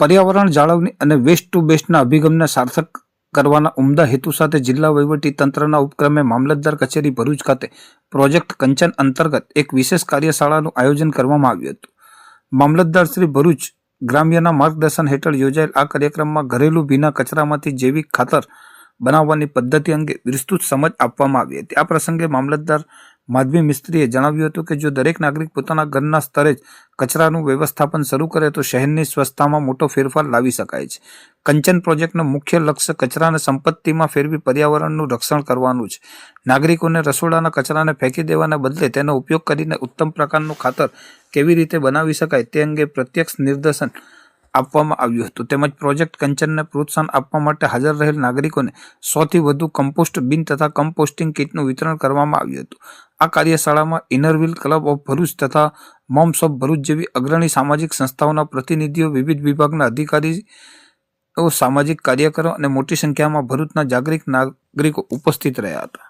પર્યાવરણ જાળવણી અને વેસ્ટ ટુ બેસ્ટના અભિગમને સાર્થક કરવાના ઉમદા હેતુ સાથે જિલ્લા વહીવટી તંત્રના ઉપક્રમે મામલતદાર કચેરી ભરૂચ ખાતે પ્રોજેક્ટ કંચન અંતર્ગત એક વિશેષ કાર્યશાળાનું આયોજન કરવામાં આવ્યું હતું. મામલતદાર શ્રી ભરૂચ ગ્રામ્યના માર્ગદર્શન હેઠળ યોજાયેલ આ કાર્યક્રમમાં ઘરેલું ભીના કચરામાંથી જૈવિક ખાતર બનાવવાની પદ્ધતિ અંગે વિસ્તૃત સમજ આપવામાં આવી હતી. આ પ્રસંગે મામલતદાર માધવી મિસ્ત્રીએ જણાવ્યું હતું કે જો દરેક નાગરિક પોતાના ઘરના સ્તરે જ કચરાનું વ્યવસ્થાપન શરૂ કરે તો શહેરની સ્વચ્છતામાં મોટો ફેરફાર લાવી શકાય છે. કંચન પ્રોજેક્ટનું મુખ્ય લક્ષ્ય કચરાને સંપત્તિમાં ફેરવી પર્યાવરણનું રક્ષણ કરવાનું છે. નાગરિકોને રસોડાના કચરાને ફેંકી દેવાના બદલે તેનો ઉપયોગ કરીને ઉત્તમ પ્રકારનું ખાતર કેવી રીતે બનાવી શકાય તે અંગે પ્રત્યક્ષ નિર્દેશન આપવામાં આવ્યું હતું. તેમજ પ્રોજેક્ટ કંચનને પ્રોત્સાહન આપવા માટે હાજર રહેલ નાગરિકોને સોથી વધુ કમ્પોસ્ટ બિન તથા કમ્પોસ્ટિંગ કીટનું વિતરણ કરવામાં આવ્યું હતું. આ કાર્યશાળામાં Inner Wheel club of Bharuch તથા મોમ્સ ઓફ ભરૂચ જેવી અગ્રણી સામાજિક સંસ્થાઓના પ્રતિનિધિઓ, વિવિધ વિભાગના અધિકારીઓ, સામાજિક કાર્યકરો અને મોટી સંખ્યામાં ભરૂચના જાગૃત નાગરિકો ઉપસ્થિત રહ્યા હતા.